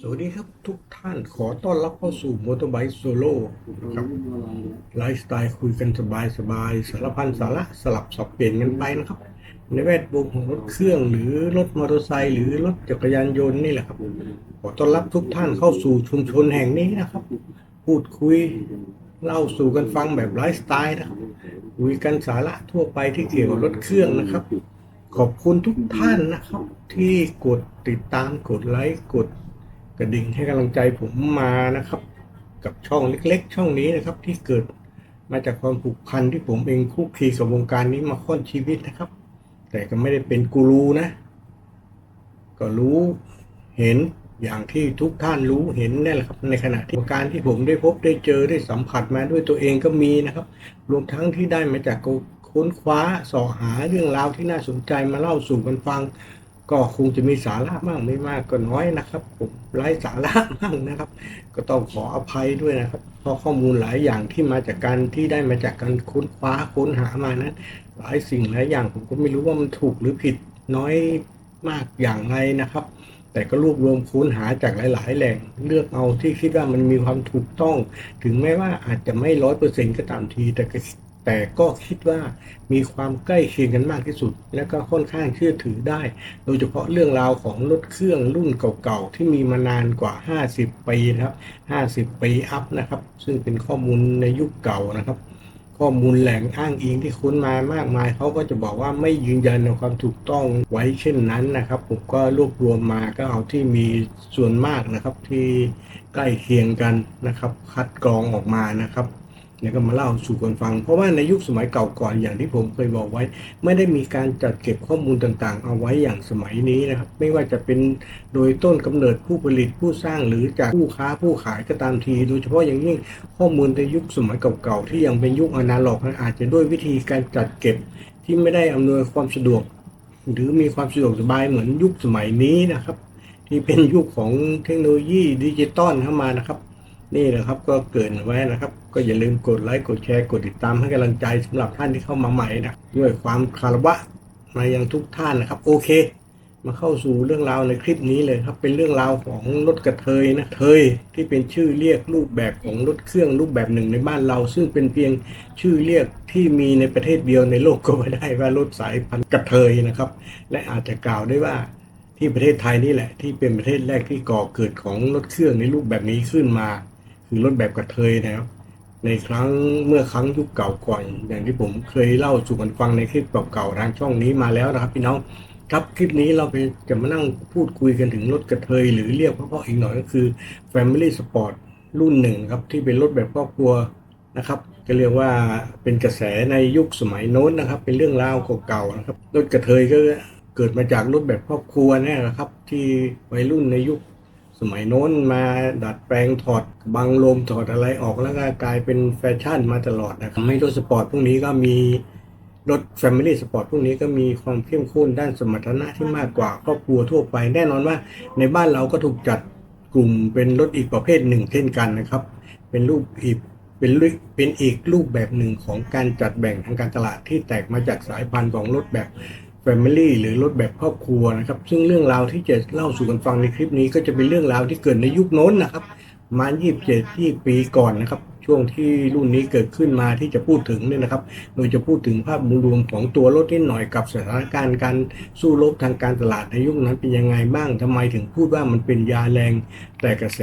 สวัสดีครับทุกท่านขอต้อนรับเข้าสู่มอเตอร์ไบค์โซโล่ครับไลฟ์สไตล์คุยกันสบายสบายสารพันสาระสลับสับเปลี่ยนกันไปนะครับ ในแวดวงของรถเครื่องหรือรถมอเตอร์ไซค์หรือรถจักรยานยนต์นี่แหละครับ ขอต้อนรับทุกท่านเข้าสู่ชุมชนแห่งนี้นะครับ พูดคุยเล่าสู่กันฟังแบบไลฟ์สไตล์นะครับคุยกันสาระทั่วไปที่เกี่ยวกับรถเครื่องนะครับ ขอบคุณทุกท่านนะครับ ที่กดติดตามกดไลค์กด ระดิ่งให้กำลังใจผมมานะครับ กับช่องเล็กๆ ช่องนี้นะครับ ที่เกิดมาจากความผูกพันที่ผมเองคุกคีกับวงการนี้มาค่อนชีวิตนะครับ แต่ก็ไม่ได้เป็นกูรูนะ ก็รู้เห็นอย่างที่ทุกท่านรู้เห็นนี่แหละครับ ในขณะที่การที่ผมได้พบได้เจอได้สัมผัสมาด้วยตัวเองก็มีนะครับ รวมทั้งที่ได้มาจากค้นคว้าสาะหาเรื่องราวที่น่าสนใจมาเล่าสู่กันฟัง ก็คงจะมีสาระบ้างไม่มากก็น้อยนะครับผมไร้สาระบ้างนะครับ ก็ต้องขออภัยด้วยนะครับ เพราะข้อมูลหลายอย่างที่มาจากการที่ได้มาจากการค้นคว้าค้นหามานั้น หลายสิ่งหลายอย่างผมก็ไม่รู้ว่ามันถูกหรือผิดน้อยมากอย่างไรนะครับ แต่ก็รวบรวมค้นหาจากหลาย ๆ แหล่งเลือกเอาที่คิดว่ามันมีความถูกต้อง ถึงแม้ว่าอาจจะไม่ร้อยเปอร์เซ็นต์ก็ตามทีแต่ก็ แต่ก็คิดว่ามีความใกล้เคียงกันมากที่สุด และก็ค่อนข้างเชื่อถือได้ โดยเฉพาะเรื่องราวของรถเครื่องรุ่นเก่าๆ ที่มีมานานกว่า 50 ปีนะครับ50 ปีอัพนะครับ ซึ่งเป็นข้อมูลในยุคเก่านะครับ ข้อมูลแหล่งอ้างอิงที่ค้นมามากมาย เขาก็จะบอกว่าไม่ยืนยันในความถูกต้องไว้เช่นนั้นนะครับ ผมก็รวบรวมมาก็เอาที่มีส่วนมากนะครับที่ใกล้เคียงกันนะครับ คัดกรองออกมานะครับ แล้วก็มาเล่าสู่กันฟัง เพราะว่าในยุคสมัยเก่าก่อนอย่างที่ผมเคยบอกไว้ ไม่ได้มีการจัดเก็บข้อมูลต่างๆ เอาไว้อย่างสมัยนี้นะครับ ไม่ว่าจะเป็นโดยต้นกำเนิดผู้ผลิตผู้สร้างหรือจากผู้ค้าผู้ขายก็ตามที โดยเฉพาะอย่างยิ่งข้อมูลในยุคสมัยเก่าๆที่ยังเป็นยุคอนาล็อกนะอาจจะด้วยวิธีการจัดเก็บที่ไม่ได้อำนวยความสะดวก หรือมีความสะดวกสบายเหมือนยุคสมัยนี้นะครับ ที่เป็นยุคของเทคโนโลยีดิจิตอลเข้ามานะครับ นี่แหละครับก็เกินไว้นะครับ ก็อย่าลืมกดไลค์กดแชร์กดติดตามให้กำลังใจสำหรับท่านที่เข้ามาใหม่นะด้วยความคารวะมายังทุกท่านนะครับ โอเค มาเข้าสู่เรื่องราวในคลิปนี้เลยครับ เป็นเรื่องราวของรถกระเทยนะเทยที่เป็นชื่อเรียกรูปแบบของรถเครื่องรูปแบบหนึ่งในบ้านเรา ซึ่งเป็นเพียงชื่อเรียกที่มีในประเทศเดียวในโลกก็ว่ได้ว่ารถสายพันธุ์กระเทยนะครับ และอาจจะกล่าวได้ว่าที่ประเทศไทยนี่แหละ ที่เป็นประเทศแรกที่ก่อเกิดของรถเครื่องในรูปแบบนี้ขึ้นมา คือรถแบบกระเทยนะครับ ในครั้งเมื่อครั้งยุคเก่าก่อนอย่างที่ผมเคยเล่าสู่กันฟังในคลิปเก่าๆทางช่องนี้มาแล้วนะครับ พี่น้องครับคลิปนี้เราไปจะมานั่งพูดคุยกันถึงรถกระเทยหรือเรียกเพราะๆอีกหน่อยก็คือ Family Sport รุ่นหนึ่งครับที่เป็นรถแบบครอบครัวนะครับก็เรียกว่าเป็นกระแสในยุคสมัยโน้นนะครับ เป็นเรื่องราวเก่าๆนะครับรถกระเทยก็เกิดมาจากรถแบบครอบครัวนี่ยนะครับ ที่วัยรุ่นในยุค สมัยโน้นมาดัดแปลงถอดบังลมถอดอะไรออกแล้วก็กลายเป็นแฟชั่นมาตลอดนะครับทำให้รถสปอร์ตพวกนี้ก็มีรถ Family Sport พวกนี้ก็มีความเข้มข้นด้านสมรรถนะที่มากกว่าครอบครัวทั่วไป แน่นอนว่าในบ้านเราก็ถูกจัดกลุ่มเป็นรถอีกประเภทหนึ่งเช่นกันนะครับ เป็นรูปอีกเป็นรูปเป็นอีกรูปแบบหนึ่งของการจัดแบ่งทางการตลาดที่แตกมาจากสายพันธุ์ของรถแบบ แฟมิลี่หรือรถแบบครอบครัวนะครับ ซึ่งเรื่องราวที่จะเล่าสู่กันฟังในคลิปนี้ ก็จะเป็นเรื่องราวที่เกิดในยุคโน้นนะครับ มา 27 ที่ปีก่อนนะครับ ช่วงที่รุ่นนี้เกิดขึ้นมาที่จะพูดถึงเนี่ยนะครับ โดยจะพูดถึงภาพรวมของตัวรถนิดหน่อยกับสถานการณ์การสู้รบทางการตลาดในยุคนั้นเป็นยังไงบ้างทำไมถึงพูดว่ามันเป็นยาแรง แต่กระแส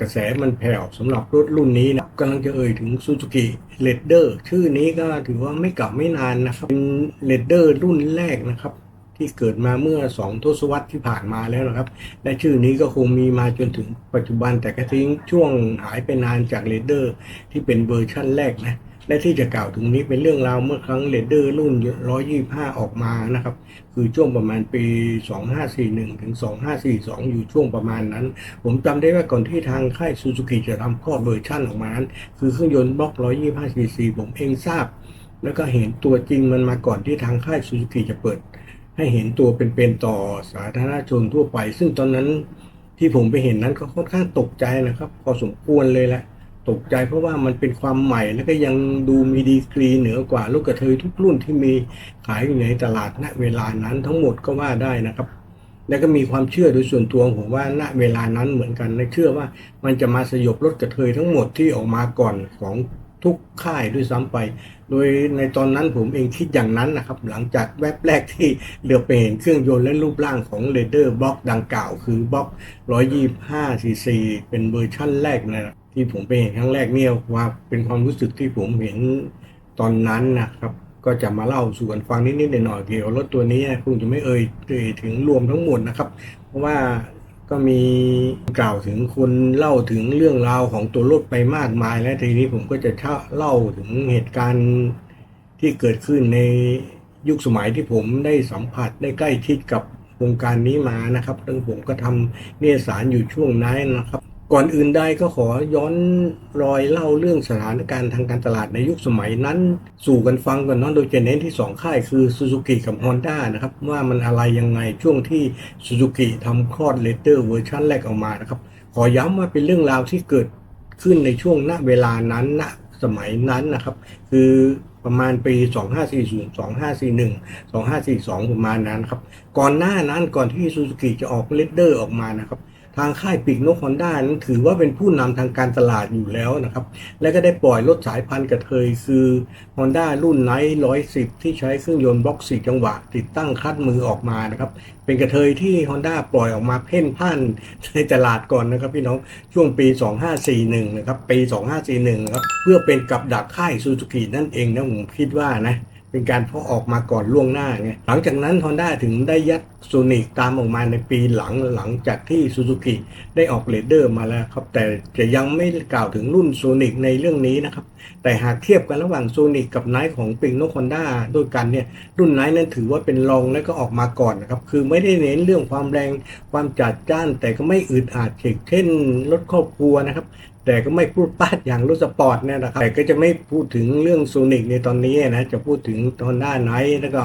กระแสมันแผ่วสำหรับรถรุ่นนี้นะกำลังจะเอ่ยถึง Suzuki r a d e r ชื่อนี้ก็ถือว่าไม่เก่าไม่นานนะครับเป็น r a d e r รุ่นแรกนะครับ ที่เกิดมาเมื่อ2ทศวรรษที่ผ่านมาแล้วนะครับ และชื่อนี้ก็คงมีมาจนถึงปัจจุบันแต่ก็ทิ้งช่วงหายไปนานจาก r a d e r ที่เป็นเวอร์ชั่นแรกนะและที่จะกล่าวถึงนี้เป็นเรื่องราวเมื่อครั้ง r a d e r รุ่น 125 ออกมานะครับ คือช่วงประมาณปี 2541 ถึง 2542 อยู่ช่วงประมาณนั้น ผมจำได้ว่าก่อนที่ทางค่ายซูซูกิจะทำข้อเวอร์ชั่นออกมานั้น คือเครื่องยนต์บล็อก 125 cc ผมเองทราบ แล้วก็เห็นตัวจริงมันมาก่อนที่ทางค่ายซูซูกิจะเปิด ให้เห็นตัวเป็นๆต่อสาธารณชนทั่วไป ซึ่งตอนนั้นที่ผมไปเห็นนั้นก็ค่อนข้างตกใจนะครับ พอสมควรเลยแหละตกใจเพราะว่ามันเป็นความใหม่แล้วก็ยังดูมีดีกรีเหนือกว่าลูกกระเทยทุกรุ่นที่มีขายอยู่ในตลาดณเวลานั้นทั้งหมดก็ว่าได้นะครับ แล้วก็มีความเชื่อโดยส่วนตัวผมว่าณเวลานั้นเหมือนกันและเชื่อว่ามันจะมาสยบรถกระเทยทั้งหมดที่ออกมาก่อนของ ทุกค่ายด้วยซ้ำไป โดยในตอนนั้นผมเองคิดอย่างนั้นนะครับ หลังจากแวบแรกที่เหลือไปเห็นเครื่องยนต์และรูปร่างของเรเดอร์บล็อกดังกล่าว คือบล็อก 125 cc เป็นเวอร์ชั่นแรกนะที่ผมไปเห็นครั้งแรกเนี่ยว่าเป็นความรู้สึกที่ผมเห็นตอนนั้นนะครับก็จะมาเล่าสู่กันฟังนิดๆหน่อยๆเกี่ยวกับรถตัวนี้คงจะไม่เอ่ยถึงรวมทั้งหมดนะครับ เพราะว่า ก็มีกล่าวถึงคนเล่าถึงเรื่องราวของตัวรถไปมากมาย และทีนี้ผมก็จะเล่าถึงเหตุการณ์ที่เกิดขึ้นในยุคสมัยที่ผมได้สัมผัสได้ใกล้ชิดกับวงการนี้มานะครับซึ่งผมก็ทำเนยสารอยู่ช่วงนั้นนะครับ ก่อนอื่นใดก็ขอย้อนรอยเล่าเรื่องสถานการณ์ทางการตลาดในยุคสมัยนั้น สู่กันฟังก่อนเนาะโดยจะเน้นที่ 2 ค่ายคือ Suzuki กับ Honda นะครับ ว่ามันอะไรยังไงช่วงที่ Suzuki ทำคลอดเลเตอร์เวอร์ชันแรกออกมานะครับ ขอย้ำว่าเป็นเรื่องราวที่เกิดขึ้นในช่วงณเวลานั้นณสมัยนั้นนะครับ คือประมาณปี 2540 2541 2542 ประมาณนั้นครับ ก่อนหน้านั้นก่อนที่ Suzuki จะออกเลเดอร์ออกมานะครับ ทางค่ายปีกนกฮอนด้านั้นถือว่าเป็นผู้นำทางการตลาดอยู่แล้วนะครับ และก็ได้ปล่อยรถสายพันธุ์กระเทยคือ Honda รุ่นไนท์110ที่ใช้เครื่องยนต์บล็อก4จังหวะ ติดตั้งคัดมือออกมานะครับ เป็นกระเทยที่ Honda ปล่อยออกมาเพ่นพ่านในตลาดก่อนนะครับ พี่น้องช่วงปี 2541 นะครับปี 2541 นะครับเพื่อเป็นกับดักค่ายซูซูกินั่นเองนะผมคิดว่านะ เป็นการเพาะออกมาก่อนล่วงหน้าไงหลังจากนั้น Honda ถึงได้ยัดโซนิกตามออกมาในปีหลังหลังจากที่ Suzuki ได้ออกเรเดอร์มาแล้วครับ แต่จะยังไม่กล่าวถึงรุ่นโซนิกในเรื่องนี้นะครับ แต่หากเทียบกันระหว่างโซนิกกับไนท์ของปิงโนคอนด้าด้วยกันเนี่ยรุ่นไนท์นั้นถือว่าเป็นรองและก็ออกมาก่อนนะครับ คือไม่ได้เน้นเรื่องความแรงความจัดจ้าน แต่ก็ไม่อึดอัดเช่นรถครอบครัวนะครับ แต่ก็ไม่พูดปาดอย่างรถสปอร์ตเนี่ยนะครับ แต่ก็จะไม่พูดถึงเรื่องโซนิกในตอนนี้นะ จะพูดถึง Honda Night แล้วก็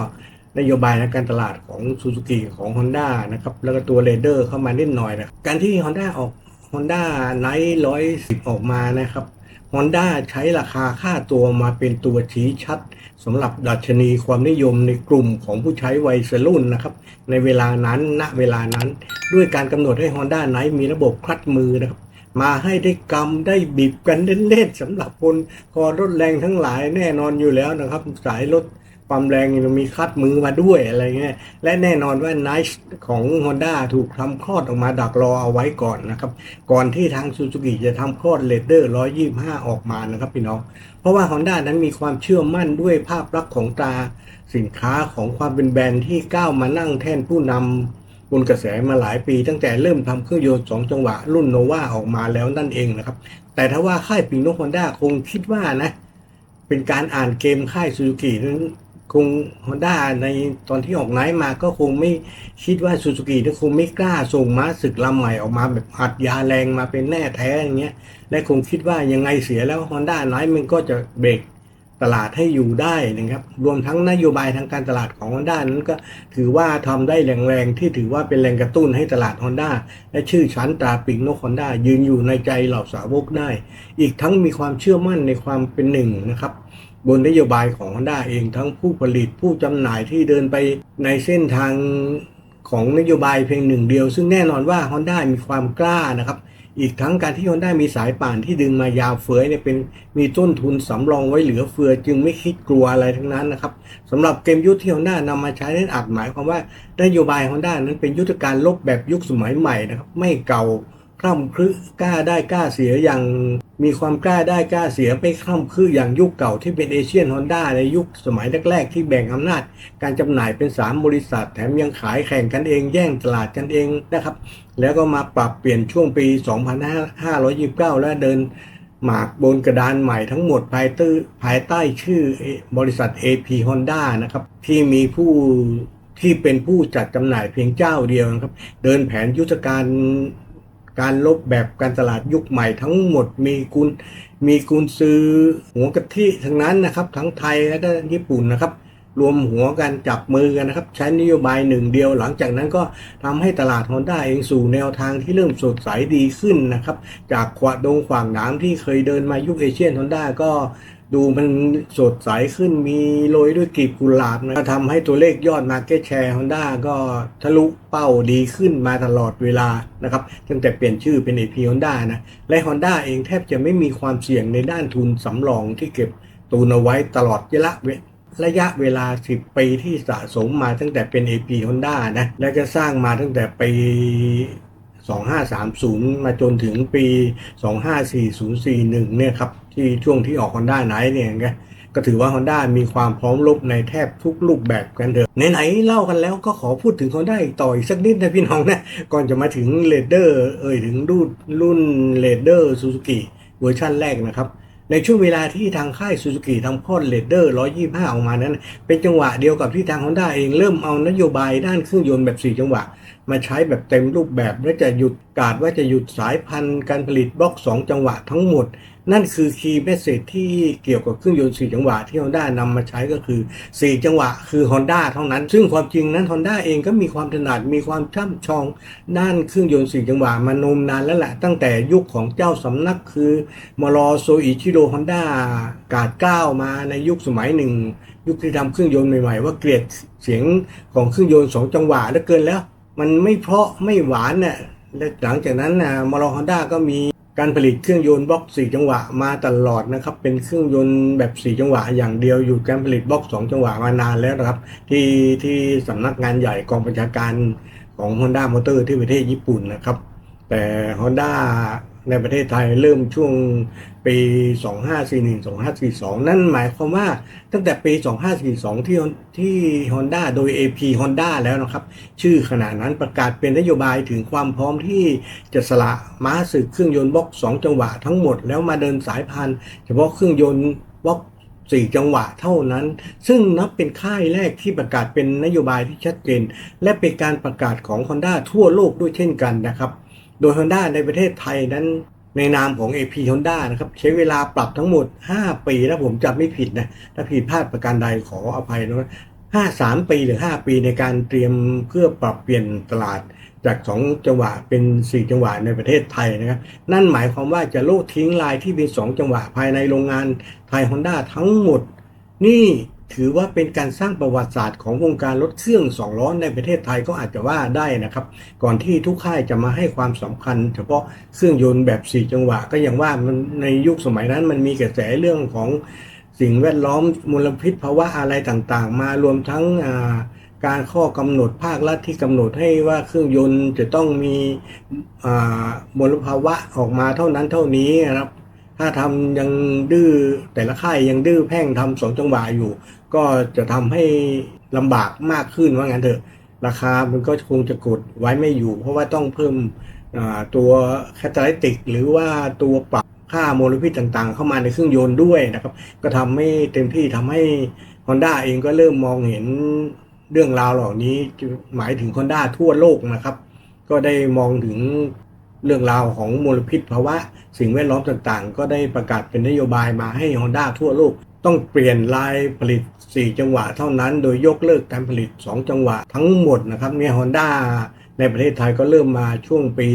นโยบายในการตลาดของ Suzuki ของ Honda นะครับ แล้วก็ตัว r a d e r เข้ามานิดหน่อยนะ การที่ Honda ออก Honda Night 110 ออกมานะครับ Honda ใช้ราคาค่าตัวมาเป็นตัวชี้ชัดสำหรับดัชนีความนิยมในกลุ่มของผู้ใช้วัยรุ่นนะครับ ในเวลานั้นณเวลานั้น ด้วยการกำหนดให้ Honda Night มีระบบคลัดมือนะครับ มาให้ได้กำได้บีบกันเล่นๆสำหรับคนคอรถแรงทั้งหลายแน่นอนอยู่แล้วนะครับ สายรถความแรงมันมีคัดมือมาด้วยอะไรเงี้ยและแน่นอนว่า n i ์ของ Honda ถูกทำคลอดออกมาดักรอเอาไว้ก่อนนะครับ ก่อนที่ทาง Suzuki จะทำคลอด r a d e r 125 ออกมานะครับพี่น้อง เพราะว่า Honda นั้นมีความเชื่อมั่นด้วยภาพลักษณ์ของตราสินค้าของความเป็นแบรนด์ที่ก้าวมานั่งแท่นผู้นำ บนกระแสมาหลายปี ตั้งแต่เริ่มทำเครื่องยนต์สองจังหวะ รุ่นโนวาออกมาแล้วนั่นเองนะครับ แต่ถ้าว่าค่ายปิงโนฮอนด้าคงคิดว่านะ เป็นการอ่านเกมค่ายซูซูกินั้นคงฮอนด้าในตอนที่ออกไนท์มาก็คงไม่คิดว่าซูซูกิคงไม่กล้าส่งม้าศึกลำใหม่ออกมาแบบอัดยาแรงมาเป็นแน่แท้อย่างเงี้ยและคงคิดว่ายังไงเสียแล้วฮอนด้าไนท์มันก็จะเบรก ตลาดให้อยู่ได้นะครับ รวมทั้งนโยบายทางการตลาดของ Honda นั้นก็ถือว่าทำได้แรงๆที่ถือว่าเป็นแรงกระตุ้นให้ตลาด Honda และชื่อชั้นตราปิงนก Honda ยืนอยู่ในใจเหล่าสาวกได้ อีกทั้งมีความเชื่อมั่นในความเป็นหนึ่งนะครับบนนโยบายของ Honda เองทั้งผู้ผลิตผู้จำหน่ายที่เดินไปในเส้นทางของนโยบายเพียงหนึ่งเดียว ซึ่งแน่นอนว่า Honda มีความกล้านะครับ อีกทั้งการที่ฮอนด้ามีสายป่านที่ดึงมายาวเฟ้ยเนี่ยเป็นมีต้นทุนสำรองไว้เหลือเฟือจึงไม่คิดกลัวอะไรทั้งนั้นนะครับสำหรับเกมยุทธที่ฮอนด้านำมาใช้นั้นอาจหมายความว่านโยบายฮอนด้านั้นเป็นยุทธการลบแบบยุคสมัยใหม่นะครับไม่เก่า ล่ำครึกล้าได้กล้าเสียอย่างมีความกล้าได้กล้าเสียไม่คล่ำครึอย่างยุคเก่าที่เป็นเอเชียนฮอนด้าในยุคสมัยแรกๆที่แบ่งอำนาจ การจำหน่ายเป็น 3 บริษัท แถมยังขายแข่งกันเองแย่งตลาดกันเองนะครับ แล้วก็มาปรับเปลี่ยนช่วงปี 2529 และเดินหมากบนกระดานใหม่ทั้งหมดภายใต้ภายใต้ชื่อบริษัท AP Honda นะครับที่มีผู้ที่เป็นผู้จัดจำหน่ายเพียงเจ้าเดียวนะครับ เดินแผนยุทธการ การลบแบบการตลาดยุคใหม่ทั้งหมดมีกุลมีกุลซื้อหัวกะทิทั้งนั้นนะครับ ทั้งไทยและก็ญี่ปุ่นนะครับ รวมหัวกันจับมือกันนะครับ ใช้นโยบายหนึ่งเดียว หลังจากนั้นก็ทำให้ตลาด Honda เองสู่แนวทางที่เริ่มสดใสดีขึ้นนะครับ จากขวาดงขวางหน้ำที่เคยเดินมายุคเอเชียนฮอนด้าก็ ดูมันสดใสขึ้นมีโรยด้วยกลีบกุหลาบนะทำให้ตัวเลขยอด Market Share Honda ก็ทะลุเป้าดีขึ้นมาตลอดเวลานะครับตั้งแต่เปลี่ยนชื่อเป็น AP Honda นะและ Honda เองแทบจะไม่มีความเสี่ยงในด้านทุนสำรองที่เก็บตูนเอาไว้ตลอดระยะระยะเวลา 10 ปีที่สะสมมาตั้งแต่เป็น AP Honda นะและก็สร้างมาตั้งแต่ปี2530 มาจนถึงปี 254041 เนี่ยครับ ที่ช่วงที่ออก Honda Night เนี่ยไงก็ถือว่า Honda มีความพร้อมรบในแทบทุกรูปแบบกันเถอะไหนๆเล่ากันแล้วก็ขอพูดถึง Honda อีกต่ออีกสักนิดนะพี่น้องนะ ก่อนจะมาถึง r a d e r เอ่ยถึงรุ่นรุ่น r a d e r Suzuki เวอร์ชันแรกนะครับในช่วงเวลาที่ทางค่ายซูซูกิทำคลอดเลดเดอร์ 125 ออกมานั้น เป็นจังหวะเดียวกับที่ทาง Honda เองเริ่มเอานโยบายด้านเครื่องยนต์แบบ 4 จังหวะ มาใช้แบบเต็มรูปแบบและจะหยุดกาดว่าจะหยุดสายพันธุ์การผลิตบล็อก 2 จังหวะทั้งหมด นั่นคือคีย์เมสเซจที่เกี่ยวกับเครื่องยนต์4จังหวะที่ Honda นำมาใช้ก็คือ 4 จังหวะคือ Honda เท่านั้น ซึ่งความจริงนั้น Honda เองก็มีความถนัดมีความช่ำชองด้านเครื่องยนต์4จังหวะมานมนานแล้วแหละตั้งแต่ยุคของเจ้าสำนักคือมรอโซอิชิโรฮอนด้ากาดเก้ามาในยุคสมัยหนึ่ง ยุคที่ทำเครื่องยนต์ใหม่ๆ ว่าเกลียดเสียงของเครื่องยนต์สองจังหวะเหลือเกินแล้ว มันไม่เพราะไม่หวานน่ะและหลังจากนั้นนะมรอฮอนด้าก็มี การผลิตเครื่องยนต์บล็อก 4 จังหวะมาตลอดนะครับ เป็นเครื่องยนต์แบบ 4 จังหวะ อย่างเดียวอยู่การผลิตบล็อก 2 จังหวะมานานแล้วนะครับ ที่ที่สำนักงานใหญ่กองประชาการของ Honda Motor ที่ประเทศญี่ปุ่นนะครับ แต่ Honda ในประเทศไทยเริ่มช่วงปี 2541 2542 นั่นหมายความว่าตั้งแต่ปี 2542 ที่ที่ Honda โดย AP Honda แล้วนะครับ ชื่อขนาดนั้นประกาศเป็นนโยบายถึงความพร้อมที่จะสละม้าศึกเครื่องยนต์บล็อก 2 จังหวะทั้งหมดแล้วมาเดินสายพันธุ์เฉพาะเครื่องยนต์บล็อก4จังหวะเท่านั้น ซึ่งนับเป็นค่ายแรกที่ประกาศเป็นนโยบายที่ชัดเจน และเป็นการประกาศของ Honda ทั่วโลกด้วยเช่นกันนะครับ โดย Honda ในประเทศไทยนั้นในนามของ AP Honda นะครับใช้เวลาปรับทั้งหมด 5 ปีถ้าผมจำไม่ผิดนะถ้าผิดพลาดประการใดขออภัยนะห้าสามปีหรือ 5 ปีในการเตรียมเพื่อปรับเปลี่ยนตลาดจาก2จังหวะเป็น4จังหวะในประเทศไทยนะครับ นั่นหมายความว่าจะโลดทิ้งลายที่เป็น2จังหวะภายในโรงงานไทย Honda ทั้งหมด นี่ ถือว่าเป็นการสร้างประวัติศาสตร์ของวงการรถเครื่องสองล้อในประเทศไทยก็อาจจะว่าได้นะครับ ก่อนที่ทุกค่ายจะมาให้ความสำคัญ เฉพาะเครื่องยนต์แบบ 4 จังหวะ ก็อย่างว่ามันในยุคสมัยนั้นมันมีกระแสเรื่องของสิ่งแวดล้อมมลพิษภาวะอะไรต่างๆ มารวมทั้งการข้อกำหนดภาครัฐที่กำหนดให้ว่าเครื่องยนต์จะต้องมีมลภาวะออกมาเท่านั้นเท่านี้นะครับ ถ้าทำยังดื้อแต่ละค่ายยังดื้อแพ่งทำสองจังหวะอยู่ ก็จะทำให้ลำบากมากขึ้นว่างั้นเถอะ ราคามันก็คงจะกดไว้ไม่อยู่ เพราะว่าต้องเพิ่มตัวแคตาลิติกหรือว่าตัวปรับค่ามลพิษต่างๆ เข้ามาในเครื่องยนต์ด้วยนะครับ ก็ทำให้เต็มที่ทำให้ Honda เองก็เริ่มมองเห็นเรื่องราวเหล่านี้หมายถึง Honda ทั่วโลกนะครับ ก็ได้มองถึง เรื่องราวของมลพิษภาวะสิ่งแวดล้อมต่างๆ ก็ได้ประกาศเป็นนโยบายมาให้ Honda ทั่วโลก ต้องเปลี่ยนลายผลิต 4 จังหวะเท่านั้น โดยยกเลิกการผลิต 2 จังหวะทั้งหมดนะครับเนี่ย Honda ในประเทศไทยก็เริ่มมาช่วงปี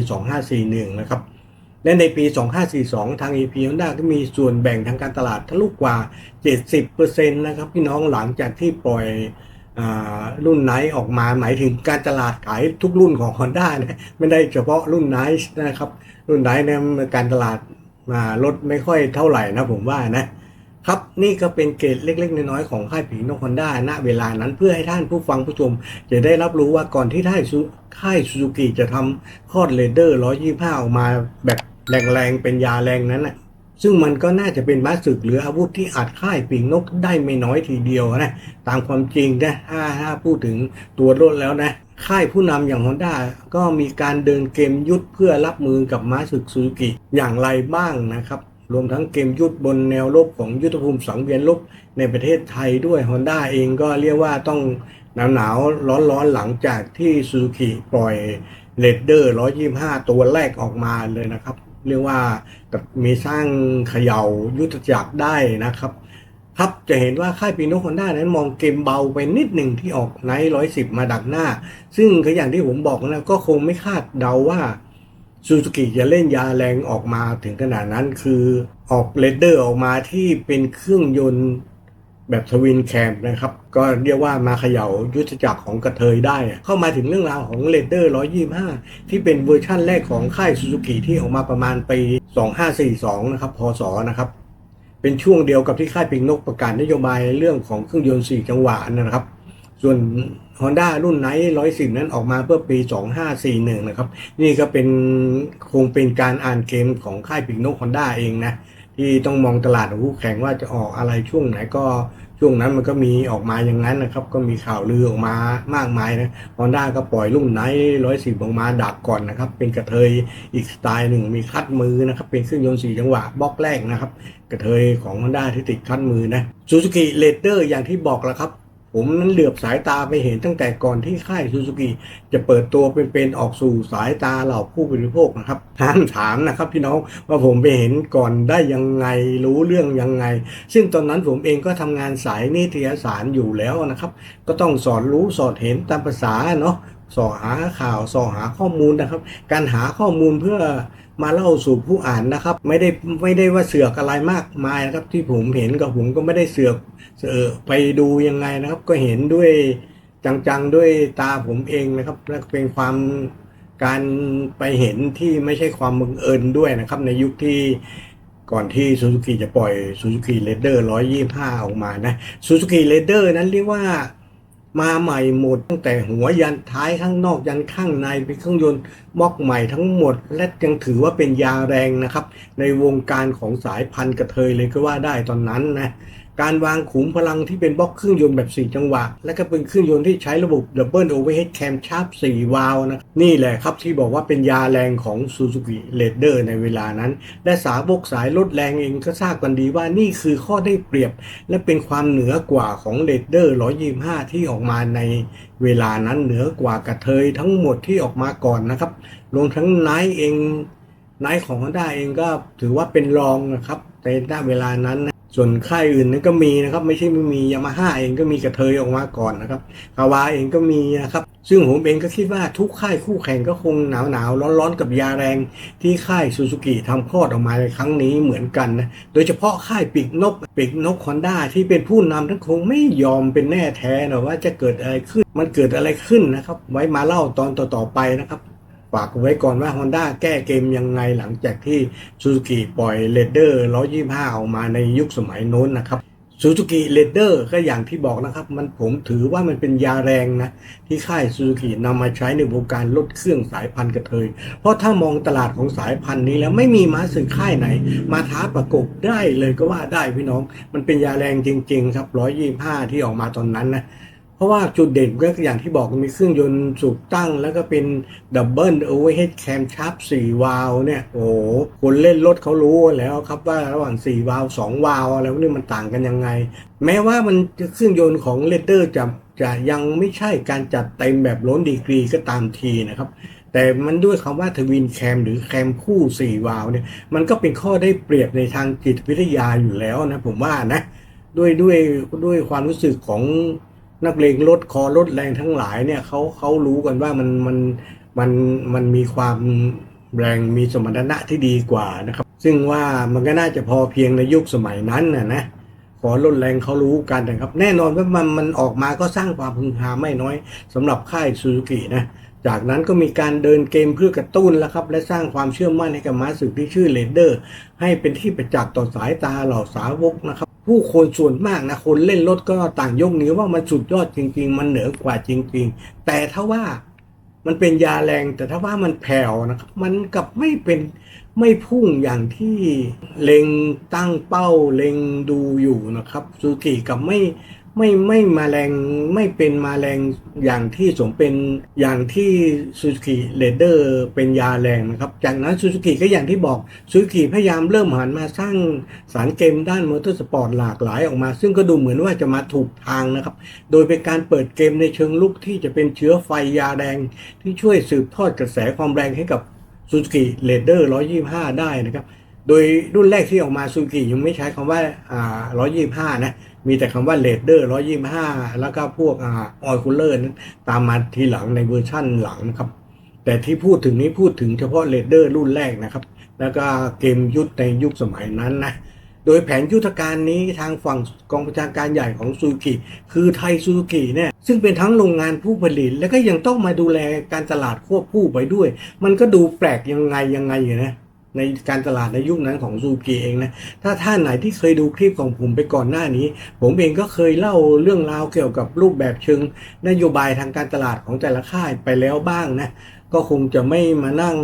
2541 นะครับและในปี 2542 ทาง EP Honda ก็มีส่วนแบ่งทางการตลาดทะลุกว่า 70%นะครับพี่น้องหลังจากที่ปล่อย รุ่นไนท์ออกมาหมายถึงการตลาดขายทุกรุ่นของ Honda นะไม่ได้เฉพาะรุ่นไนท์นะครับ รุ่นไนท์เนี่ยการตลาดมาลดไม่ค่อยเท่าไหร่นะผมว่านะครับนี่ก็เป็นเกรดเล็ก ๆ น้อยๆของค่ายผีนกฮอนด้าณเวลานั้นเพื่อให้ท่านผู้ฟังผู้ชม จะได้รับรู้ว่าก่อนที่ท่ายค่ายซูซูกิจะทำคอดเลเดอร์ 125 ออกมาแบบแรงๆเป็นยาแรงนั้นนะ ซึ่งมันก็น่าจะเป็นม้าศึกหรืออาวุธที่อาจค่ายปีกนกได้ไม่น้อยทีเดียวนะ ตามความจริงนะถ้าถ้าพูดถึงตัวรถแล้วนะ ค่ายผู้นำอย่าง Honda ก็มีการเดินเกมยุทธเพื่อรับมือกับม้าศึกซูซูกิอย่างไรบ้างนะครับรวมทั้งเกมยุทธบนแนวรบของยุทธภูมิสังเวียนรบในประเทศไทยด้วย Honda เองก็เรียกว่าต้องหนาวหนาวร้อนร้อนๆหลังจากที่ซูซูกิปล่อยเลดเดอร์ 125 ตัวแรกออกมาเลยนะครับ เรียกว่ามีสร้างเขย่ายุทธจักรได้นะครับ ครับจะเห็นว่าค่ายปีโนคอนด้านั้นมองเกมเบาไปนิดหนึ่งที่ออกไนท์ร้อยสิบมาดักหน้า ซึ่งก็อย่างที่ผมบอกนะก็คงไม่คาดเดาว่าซูซูกิจะเล่นยาแรงออกมาถึงขนาดนั้นคือออกเลดเดอร์ออกมาที่เป็นเครื่องยนต์ แบบทวินแคมนะครับ ก็เรียกว่ามาเขย่ายุทธจักรของกระเทยได้ เข้ามาถึงเรื่องราวของเลเดอร์125 ที่เป็นเวอร์ชั่นแรกของค่ายซูซูกิที่ออกมาประมาณปี 2542 นะครับ พศนะครับ เป็นช่วงเดียวกับที่ค่ายปิงนกประกาศนโยบายเรื่องของเครื่องยนต์ 4 จังหวะนะครับ ส่วน Honda รุ่นไนท์110นั้นออกมาเพื่อปี 2541 นะครับ นี่ก็เป็นคงเป็นการอ่านเกมของค่ายปิงนก Honda เองนะ ที่ต้องมองตลาดของคู่แข่งว่าจะออกอะไรช่วงไหนก็ช่วงนั้นมันก็มีออกมาอย่างนั้นนะครับ ก็มีข่าวลือออกมามากมายนะฮอนด้าก็ปล่อยรุ่นไนท์ร้อยสิบออกมาดักก่อนนะครับ เป็นกระเทยอีกสไตล์หนึ่งมีคัดมือนะครับ เป็นเครื่องยนต์สี่จังหวะบล็อกแรกนะครับ กระเทยของฮอนด้าที่ติดคัดมือนะซูซูกิเลเดอร์อย่างที่บอกแล้วครับ ผมนั้นเหลือบสายตาไปเห็นตั้งแต่ก่อนที่ค่ายซูซูกิจะเปิดตัวเป็นๆออกสู่สายตาเหล่าผู้บริโภคนะครับห้ามถามนะครับพี่น้องว่าผมไปเห็นก่อนได้ยังไงรู้เรื่องยังไง ซึ่งตอนนั้นผมเองก็ทำงานสายนิตยสารอยู่แล้วนะครับ ก็ต้องสอนรู้สอดเห็นตามภาษาเนาะสอหาข่าวสอหาข้อมูลนะครับ การหาข้อมูลเพื่อ มาเล่าสู่ผู้อ่านนะครับ ไม่ได้ไม่ได้ว่าเสือกอะไรมากมายนะครับ ที่ผมเห็นกับผมก็ไม่ได้เสือกเออไปดูยังไงนะครับ ก็เห็นด้วยจังๆด้วยตาผมเองนะครับและเป็นความการไปเห็นที่ไม่ใช่ความบังเอิญด้วยนะครับ ในยุคที่ก่อนที่ซูซูกิจะปล่อยซูซูกิเลเดอร์125 ออกมานะซูซูกิเลเดอร์นั้นเรียกว่า มาใหม่หมด ตั้งแต่หัวยันท้ายข้างนอกยันข้างในเป็นเครื่องยนต์บล็อกใหม่ทั้งหมด และยังถือว่าเป็นยาแรงนะครับ ในวงการของสายพันธุ์กระเทยเลยก็ว่าได้ตอนนั้นนะ การวางขุมพลังที่เป็นบล็อกเครื่องยนต์แบบ 4 จังหวะ และก็เป็นเครื่องยนต์ที่ใช้ระบบ Double Overhead Cam Sharp 4วาล์วนะนี่แหละครับที่บอกว่าเป็นยาแรงของ Suzuki Raider ในเวลานั้น และสาวกสายรถแรงเองก็ทราบกันดีว่านี่คือข้อได้เปรียบ และเป็นความเหนือกว่าของ Raider 125 ที่ออกมาในเวลานั้นเหนือกว่ากระเทยทั้งหมดที่ออกมาก่อนนะครับรวมทั้งไนท์เองไนท์ของ Honda เองก็ถือว่าเป็นรองนะครับในณเวลานั้นนะ ส่วนค่ายอื่นนั้นก็มีนะครับ ไม่ใช่ไม่มียามาฮ่าเองก็มีกระเทยออกมาก่อนนะครับคาวาเองก็มีนะครับ ซึ่งผมเองก็คิดว่าทุกค่ายคู่แข่งก็คงหนาวหนาวร้อนร้อนกับยาแรง ที่ค่ายซูซูกิทำคลอดออกมาในครั้งนี้เหมือนกันนะโดยเฉพาะค่ายปีกนกปีกนกฮอนด้าที่เป็นผู้นำทั้งคงไม่ยอมเป็นแน่แท้นะว่าจะเกิดอะไรขึ้นมันเกิดอะไรขึ้นนะครับ ไว้มาเล่าตอนต่อๆไปนะครับ ฝากไว้ก่อนว่า Honda แก้เกมยังไงหลังจากที่ Suzuki ปล่อย r a d e r 125 ออกมาในยุคสมัยโน้นนะครับ Suzuki r a d e r ก็อย่างที่บอกนะครับ มันผมถือว่ามันเป็นยาแรงนะ ที่ค่าย Suzuki นำมาใช้ในวงการลดเครื่องสายพันธุ์กระเทย เพราะถ้ามองตลาดของสายพันธุ์นี้แล้วไม่มีม้าสื่อค่ายไหน มาท้าประกบได้เลยก็ว่าได้พี่น้อง มันเป็นยาแรงจริง ๆ ครับ 125 ที่ออกมาตอนนั้นนะ เพราะว่าจุดเด่นก็อย่างที่บอกมีเครื่องยนต์สูบตั้ง แล้วก็เป็นดับเบิลโอเวอร์เฮดแคมชาร์ป4วาล์เนี่ย โอ้โหคนเล่นรถเขารู้แล้วครับว่าระหว่าง4วาล์ว2วาล์อะไรพวกนี้มันต่างกันยังไง แม้ว่ามันเครื่องยนต์ของเลเดอร์จะจะยังไม่ใช่การจัดเต็มแบบล้นดีกรีก็ตามทีนะครับแต่มันด้วยคำว่าทวินแคมหรือแคมคู่ 4 วาล์เนี่ยมันก็เป็นข้อได้เปรียบในทางจิตวิทยาอยู่แล้วนะผมว่านะด้วยด้วยด้วยความรู้สึกของ นักเลงรถคอรถแรงทั้งหลายเนี่ยเขาเขารู้กันว่ามันมันมันมันมีความแรงมีสมรรถนะที่ดีกว่านะครับ ซึ่งว่ามันก็น่าจะพอเพียงในยุคสมัยนั้นนะนะขอรถแรงเขารู้กันนะครับ แน่นอนว่ามันมันออกมาก็สร้างความพึงพาไม่น้อยสำหรับค่ายซูซูกินะจากนั้นก็มีการเดินเกมเพื่อกระตุ้นแล้วครับ และสร้างความเชื่อมั่นให้กับม้าศึกที่ชื่อเลเดอร์ ให้เป็นที่ประจักษ์ต่อสายตาเหล่าสาวกนะครับ ผู้คนส่วนมากนะคนเล่นรถก็ต่างยกนิ้วว่ามันสุดยอดจริง ๆ มันเหนือกว่าจริง ๆ แต่ถ้าว่ามันเป็นยาแรงแต่ถ้าว่ามันแผ่วนะครับมันกับไม่เป็นไม่พุ่งอย่างที่เล็งตั้งเป้าเล็งดูอยู่นะครับซูกิกับไม่ ไม่ไม่มาแรงไม่เป็นมาแรงอย่างที่สมเป็นอย่างที่ซูซูกิเ a เดอร์เป็นยาแรงนะครับจากนั้นซูซูกิก็อย่างที่บอกซูซูกิพยายามเริ่มหันมาสร้างสารเกมด้านมอเตอร์สปอร์ตหลากหลายออกมา ซึ่งก็ดูเหมือนว่าจะมาถูกทางนะครับ โดยเป็นการเปิดเกมในเชิงลุกที่จะเป็นเชื้อไฟยาแรงที่ช่วยสืบทอดกระแสความแรงให้กับซูซูกิเ a เดอร์125 ได้นะครับ โดยรุ่นแรกที่ออกมาซูซูกิยังไม่ใช้คำว่าอ่า125 นะ มีแต่คำว่าเลดเดอร์125แล้วก็พวกอ่าออยคูลเลอร์นั้นตามมาทีหลังในเวอร์ชั่นหลังนะครับ แต่ที่พูดถึงนี้พูดถึงเฉพาะเลดเดอร์รุ่นแรกนะครับ แล้วก็เกมยุทธในยุคสมัยนั้นนะโดยแผนยุทธการนี้ทางฝั่งกองประชาการใหญ่ของซูซูกิคือไทยซูซูกิเนี่ยซึ่งเป็นทั้งโรงงานผู้ผลิต แล้วก็ยังต้องมาดูแลการตลาดควบคู่ไปด้วย มันก็ดูแปลกยังไงยังไงอยู่นะ ในการตลาดในยุคนั้นของซูกิเองนะถ้าท่านไหนที่เคยดูคลิปของผมไปก่อนหน้านี้ ผมเองก็เคยเล่าเรื่องราวเกี่ยวกับรูปแบบเชิงนโยบายทางการตลาดของแต่ละค่ายไปแล้วบ้างนะก็คงจะไม่มานั่ง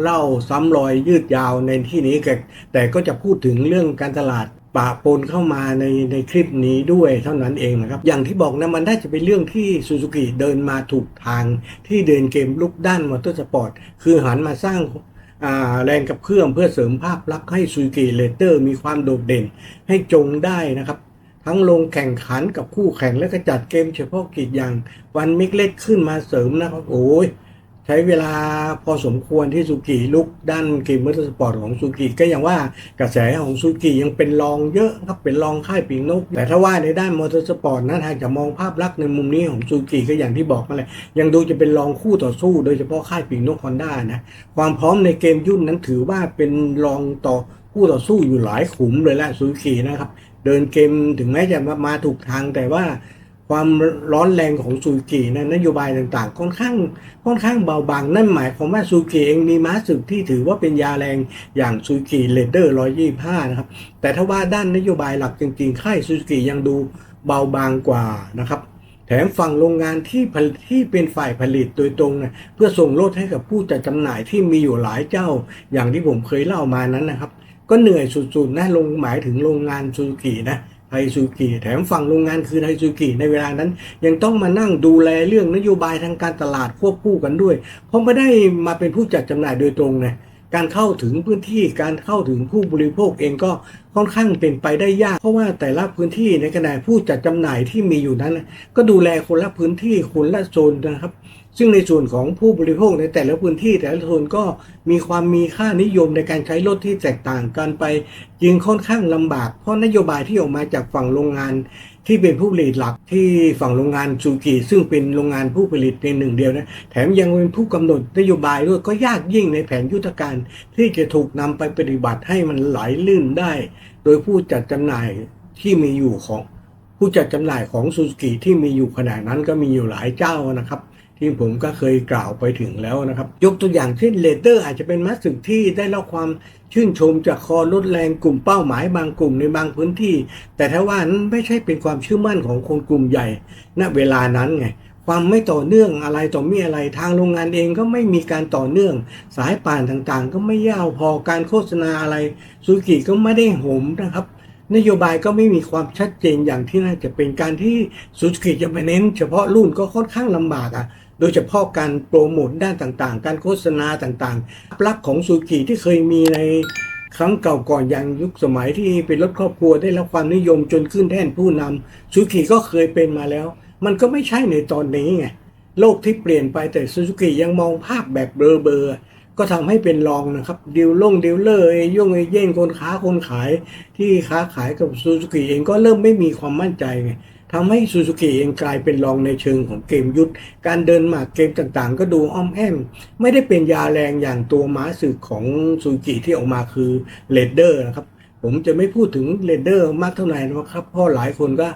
เล่าซ้ำรอยยืดยาวในที่นี้แต่แต่ก็จะพูดถึงเรื่องการตลาดปะปนเข้ามาในในคลิปนี้ด้วยเท่านั้นเองนะครับ อย่างที่บอกนะมันน่าจะเป็นเรื่องที่ซูซูกิเดินมาถูกทางที่เดินเกมลุกด้านมอเตอร์สปอร์ตคือหันมาสร้าง แรงกับเครื่องเพื่อเสริมภาพลักษณ์ให้ซูกิเลเตอร์มีความโดดเด่นให้จงได้นะครับ ทั้งลงแข่งขันกับคู่แข่งและก็จัดเกมเฉพาะกิจอย่างวันมิกเล็กขึ้นมาเสริมนะครับ โอ้ย ช้เวลาพอสมควรที่ซูกิลุกด้านเกมมอเตอร์สปอร์ตของซูกิก็ยังว่ากระแสของซูกิยังเป็นรองเยอะครับเป็นรองค่ายปีกนก แต่ถ้าว่าในด้านมอเตอร์สปอร์ตนั้นหากจะมองภาพลักษณ์ในมุมนี้ของซูกิก็อย่างที่บอกมาเลยยังดูจะเป็นรองคู่ต่อสู้ โดยเฉพาะค่ายปีกนกฮอนด้านะความพร้อมในเกมยุ่นนั้นถือว่าเป็นรองต่อคู่ต่อสู้อยู่หลายขุมเลยแหละซูกินะครับเดินเกมถึงแม้จะมามาถูกทางแต่ว่า ความร้อนแรงของซูซูกินะนโยบายต่างๆ ค่อนข้างค่อนข้างเบาบาง นั่นหมายความว่าซูกิเองมีม้าศึกที่ถือว่าเป็นยาแรงอย่างซูกิเลเดอร์125นะครับ แต่ถ้าว่าด้านนโยบายหลักจริงๆ ค่ายซูกิยังดูเบาบางกว่านะครับ แถมฝั่งโรงงานที่ผลิตที่เป็นฝ่ายผลิตโดยตรงนะเพื่อส่งรถให้กับผู้จัดจำหน่ายที่มีอยู่หลายเจ้า อย่างที่ผมเคยเล่ามานั้นนะครับ ก็เหนื่อยสุดๆนะลงหมายถึงโรงงานซูซูกินะ ไทยซูกิแถมฝั่งโรงงานคือไทยซูกิในเวลานั้น ยังต้องมานั่งดูแลเรื่องนโยบายทางการตลาดควบคู่กันด้วย เพราะไม่ได้มาเป็นผู้จัดจำหน่ายโดยตรงนะการเข้าถึงพื้นที่การเข้าถึงผู้บริโภคเองก็ค่อนข้างเป็นไปได้ยาก เพราะว่าแต่ละพื้นที่ในขณะผู้จัดจำหน่ายที่มีอยู่นั้น ก็ดูแลคนละพื้นที่คนละโซนนะครับ ซึ่งในส่วนของผู้บริโภคในแต่ละพื้นที่แต่ละโซนก็มีความมีค่านิยมในการใช้รถที่แตกต่างกันไป จึงค่อนข้างลำบาก เพราะนโยบายที่ออกมาจากฝั่งโรงงาน ที่เป็นผู้ผลิตหลักที่ฝั่งโรงงานซูกิซึ่งเป็นโรงงานผู้ผลิตเพียงหนึ่งเดียวนะแถมยังเป็นผู้กำหนดนโยบายด้วยก็ยากยิ่งในแผนยุทธการที่จะถูกนำไปปฏิบัติให้มันไหลลื่นได้ โดยผู้จัดจำหน่ายที่มีอยู่ของผู้จัดจำหน่ายของซูซูกิที่มีอยู่ขนาดนั้นก็มีอยู่หลายเจ้านะครับ ที่ผมก็เคยกล่าวไปถึงแล้วนะครับ ยกตัวอย่างเช่นเลเตอร์อาจจะเป็นมัสสึกที่ได้รับความชื่นชมจากคอลดแรงกลุ่มเป้าหมายบางกลุ่มในบางพื้นที่ แต่ถ้าว่านั้นไม่ใช่เป็นความเชื่อมั่นของคนกลุ่มใหญ่ ณเวลานั้นไงความไม่ต่อเนื่องอะไรต่อมีอะไรทางโรงงานเองก็ไม่มีการต่อเนื่อง สายป่านต่างๆ ก็ไม่ยาวพอการโฆษณาอะไรซูกิก็ไม่ได้โหมนะครับ นโยบายก็ไม่มีความชัดเจนอย่างที่น่าจะเป็นการที่ซูซูกิจะไปเน้น เฉพาะรุ่นก็ค่อนข้างลำบากอะ โดยเฉพาะการโปรโมทด้านต่างๆ การโฆษณาต่างๆภาพลักษณ์ของซูซูกิที่เคยมีในครั้งเก่าก่อนอย่างยุคสมัยที่เป็นรถครอบครัวได้รับความนิยมจนขึ้นแท่นผู้นำซูซูกิก็เคยเป็นมาแล้ว มันก็ไม่ใช่ในตอนนี้ไงโลกที่เปลี่ยนไปแต่ซูซูกิยังมองภาพแบบเบลอเบอๆก็ทำให้เป็นรองนะครับดิวล่งดิวเลอร์เอย่งเอเย่นคนค้าคนขายที่ค้าขายกับซูซูกิเองก็เริ่มไม่มีความมั่นใจไง ทำให้ซูซูกิเองกลายเป็นรองในเชิงของเกมยุทธ การเดินหมากเกมต่างๆ ก็ดูอ้อมแอม ไม่ได้เป็นยาแรงอย่างตัวม้าศึกของซูซูกิที่ออกมาคือเลดเดอร์นะครับ ผมจะไม่พูดถึงเลดเดอร์มากเท่าไหร่นะครับเพราะหลายคนก็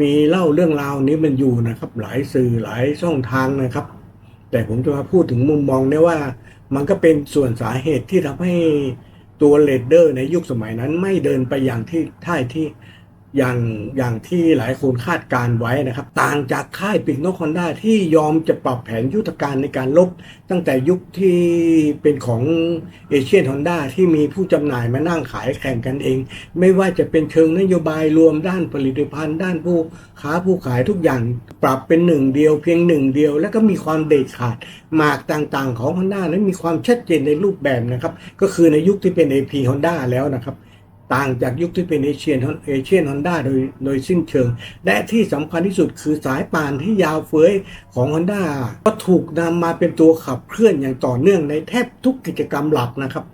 มีเล่าเรื่องราวนี้มันอยู่นะครับ หลายสื่อหลายช่องทางนะครับ แต่ผมจะมาพูดถึงมุมมองเนี่ยว่า มันก็เป็นส่วนสาเหตุที่ทำให้ตัวเลดเดอร์ในยุคสมัยนั้นไม่เดินไปอย่างที่ท่ายที่ อย่างอย่างที่หลายคนคาดการไว้นะครับ ต่างจากค่ายปิกนกคอนด้าที่ยอมจะปรับแผนยุทธการในการลบ ตั้งแต่ยุคที่เป็นของเอเชียนฮอนด้าที่มีผู้จำหน่ายมานั่งขายแข่งกันเอง ไม่ว่าจะเป็นเชิงนโยบายรวมด้านผลิตภัณฑ์ ด้านผู้ค้าผู้ขายทุกอย่าง ปรับเป็นหนึ่งเดียวเพียงหนึ่งเดียว แล้วก็มีความเด็ดขาดหมากต่างๆ ของ Honda นั้นมีความชัดเจนในรูปแบบนะครับก็คือในยุคที่เป็น AP Honda แล้วนะครับ ต่างจากยุคที่เป็นเอเชียนเอเชียนฮอนด้าโดยโดยสิ้นเชิง และที่สำคัญที่สุดคือสายป่านที่ยาวเฟ้ยของ Honda ก็ถูกนำมาเป็นตัวขับเคลื่อนอย่างต่อเนื่องในแทบทุกกิจกรรมหลักนะครับ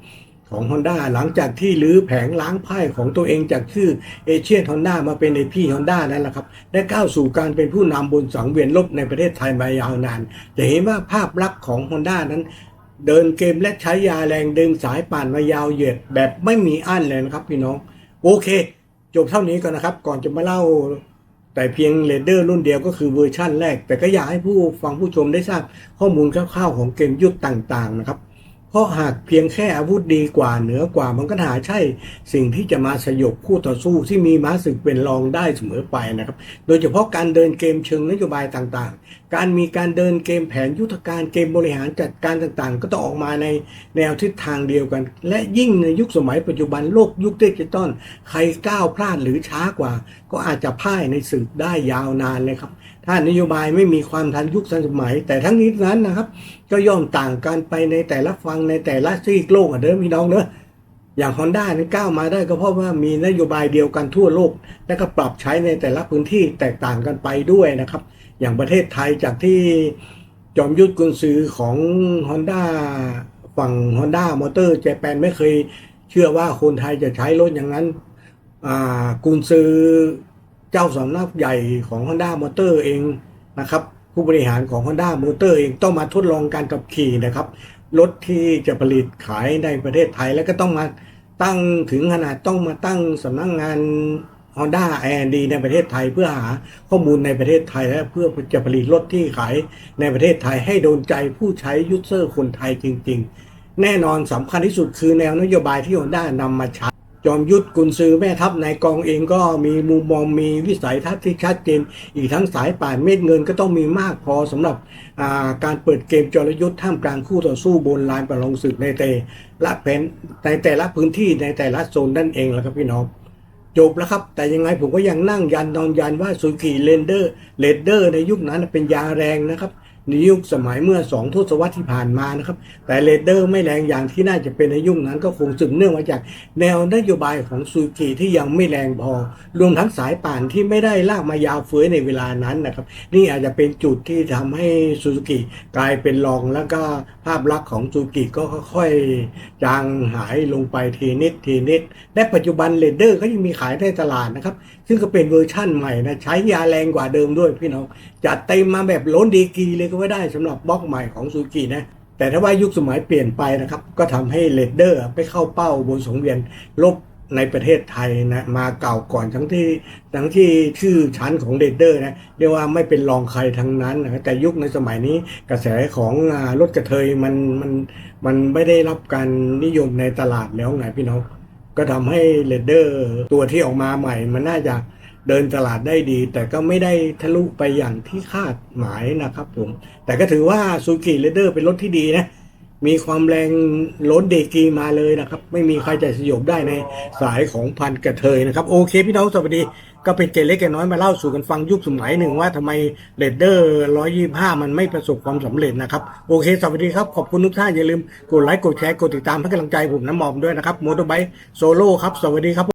ของ Honda หลังจากที่รื้อแผงล้างไพ่ของตัวเองจากชื่อเอเชียนฮอนด้ามาเป็นเอพี่ฮอนด้านั่นแหละครับ ได้ก้าวสู่การเป็นผู้นำบนสังเวียนลบในประเทศไทยมายาวนานจะเห็นว่าภาพลักษณ์ของ Honda นั้น เดินเกมและใช้ยาแรงดึงสายป่านมายาวเหยียดแบบไม่มีอั้นเลยนะครับพี่น้องโอเค จบเท่านี้ก่อนนะครับ ก่อนจะมาเล่า แต่เพียงเรดเดอร์รุ่นเดียวก็คือเวอร์ชั่นแรก แต่ก็อยากให้ผู้ฟังผู้ชมได้ทราบข้อมูลคร่าวๆของเกมยุทธต่างๆนะครับ เพราะหากเพียงแค่อาวุธดีกว่าเหนือกว่ามันก็หาใช่สิ่งที่จะมาสยบคู่ต่อสู้ที่มีม้าศึกเป็นรองได้เสมอไปนะครับ โดยเฉพาะการเดินเกมเชิงนโยบายต่างๆ การมีการเดินเกมแผนยุทธการเกมบริหารจัดการต่างๆ ก็ต้องออกมาในแนวทิศทางเดียวกัน และยิ่งในยุคสมัยปัจจุบันโลกยุคดิจิตอลใครก้าวพลาดหรือช้ากว่า ก็อาจจะพ่ายในศึกได้ยาวนานเลยครับ ถ้านโยบายไม่มีความทันยุคทันสมัย แต่ทั้งนี้ทั้งนั้นนะครับ ก็ย่อมต่างกันไปในแต่ละฟังในแต่ละซีกโลกอะเด้อพี่น้องเนอะอย่างฮอนด้านี่ก้าวมาได้ก็เพราะว่ามีนโยบายเดียวกันทั่วโลก และก็ปรับใช้ในแต่ละพื้นที่แตกต่างกันไปด้วยนะครับ อย่างประเทศไทยจากที่จอมยุทธกุนซือของ Honda ฝั่ง Honda มอเตอร์เจแปนไม่เคยเชื่อว่าคนไทยจะใช้รถอย่างนั้นกุนซือ เจ้าสำนักใหญ่ของ Honda มอเตอร์เองนะครับผู้บริหารของ Honda มอเตอร์เองต้องมาทดลองการขับขี่นะครับรถที่จะผลิตขายในประเทศไทยแล้วก็ต้องมาตั้งถึงขนาดต้องมาตั้งสำนักงงาน Honda R&D ในประเทศไทยเพื่อหาข้อมูลในประเทศไทยและเพื่อจะผลิตรถที่ขายในประเทศไทยให้โดนใจผู้ใช้ยูเซอร์คนไทยจริง ๆ แน่นอนสำคัญที่สุดคือแนวนโยบายที่ Honda นำมาใช้ จอมยุทธกุนซือแม่ทัพนายกองเองก็มีมุมมองมีวิสัยทัศน์ที่ชัดเจน อีกทั้งสายป่านเม็ดเงินก็ต้องมีมากพอสำหรับาการเปิดเกมจรยุทธ์ท่ามกลางคู่ต่อสู้บนลานประลองศึกในแต่ละแผนในแต่ละพื้นที่ในแต่ละโซนนั่นเองแหละครับพี่น้องจบแล้วครับ แต่ยังไงผมก็ยังนั่งยันนอนยันว่าซูกิเลนเดอร์เลดเดอร์ในยุคนั้นเป็นยาแรงนะครับ ในยุคสมัยเมื่อสองทศวรรษที่ผ่านมานะครับ แต่เลดเดอร์ไม่แรงอย่างที่น่าจะเป็นในยุคนั้นก็คงสืบเนื่องมาจาก แนวนโยบายของซูกิที่ยังไม่แรงพอ รวมทั้งสายป่านที่ไม่ได้ลากมายาวเฟ้ยในเวลานั้นนะครับ นี่อาจจะเป็นจุดที่ทำให้ซูซูกิกลายเป็นรองแล้วก็ภาพลักษณ์ของซูซูกิก็ค่อยๆจางหายลงไปทีนิดทีนิดและปัจจุบันเลดเดอร์ก็ยังมีขายในตลาดนะครับ ซึ่งก็เป็นเวอร์ชั่นใหม่นะใช้ยาแรงกว่าเดิมด้วยพี่น้อง จัดเต็มมาแบบล้นดีกีเลยก็ว่าได้สำหรับบล็อกใหม่ของซูกินะแต่ถ้าว่ายุคสมัยเปลี่ยนไปนะครับ ก็ทำให้เลดเดอร์ไปเข้าเป้าบนสงเวียนลบในประเทศไทยนะมาเก่าก่อนทั้งที่ทั้งที่ชื่อชั้นของเลดเดอร์นะเรียกว่าไม่เป็นรองใครทั้งนั้นนะแต่ยุคในสมัยนี้กระแสของรถกระเทยมันมันมันไม่ได้รับการนิยมในตลาดแล้วไงพี่น้อง ก็ทำให้เลดเดอร์ตัวที่ออกมาใหม่ มันน่าจะ เดินตลาดได้ดี แต่ก็ไม่ได้ทะลุไปอย่างที่คาดหมายนะครับผม แต่ก็ถือว่าซูกิเลเดอร์เป็นรถที่ดีนะ มีความแรงล้นเดกีมาเลยนะครับ ไม่มีใครจะสยบได้ในสายของพันกระเทยนะครับ โอเคพี่น้องสวัสดี ก็เป็นเกร็ดเล็กเกร็ดน้อยมาเล่าสู่กันฟังยุคสมัยหนึ่งว่าทำไมเรดเดอร์125มันไม่ประสบความสำเร็จนะครับ โอเคสวัสดีครับ ขอบคุณทุกท่านอย่าลืมกดไลค์กดแชร์กดติดตามให้กำลังใจผมน้ำหมอมด้วยนะครับมอเตอร์ไบค์โซโล่ครับสวัสดีครับ